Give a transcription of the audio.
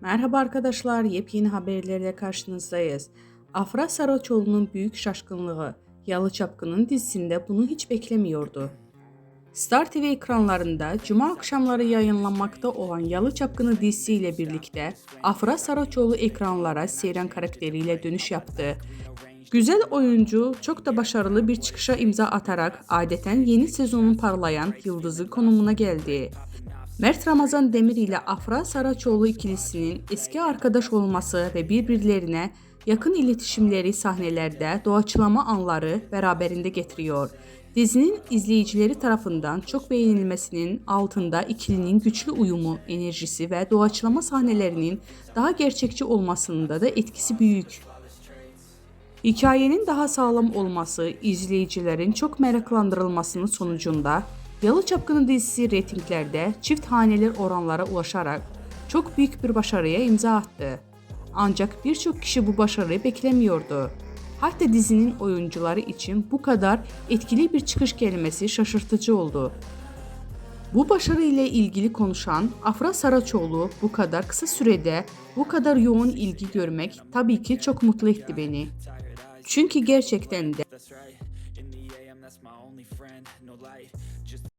Merhaba arkadaşlar, yepyeni haberlerle karşınızdayız. Afra Saraçoğlu'nun büyük şaşkınlığı, Yalı Çapkın'ın dizisinde bunu hiç beklemiyordu. Star TV ekranlarında cuma akşamları yayınlanmakta olan Yalı Çapkını dizisiyle birlikte Afra Saraçoğlu ekranlara Seyran karakteriyle dönüş yaptı. Güzel oyuncu çok da başarılı bir çıkışa imza atarak adeten yeni sezonun parlayan yıldızı konumuna geldi. Mert Ramazan Demir ile Afra Saraçoğlu ikilisinin eski arkadaş olması ve birbirlerine yakın iletişimleri sahnelerde doğaçlama anları beraberinde getiriyor. Dizinin izleyicileri tarafından çok beğenilmesinin altında ikilinin güçlü uyumu, enerjisi ve doğaçlama sahnelerinin daha gerçekçi olmasında da etkisi büyük. Hikayenin daha sağlam olması izleyicilerin çok meraklandırılmasının sonucunda Yalı Çapkını dizisi reytinglerde çift haneli oranlara ulaşarak çok büyük bir başarıya imza attı. Ancak birçok kişi bu başarıyı beklemiyordu. Hatta dizinin oyuncuları için bu kadar etkili bir çıkış gelmesi şaşırtıcı oldu. Bu başarı ile ilgili konuşan Afra Saraçoğlu bu kadar kısa sürede bu kadar yoğun ilgi görmek tabii ki çok mutlu etti beni. Çünkü gerçekten de that's my only friend, no light, just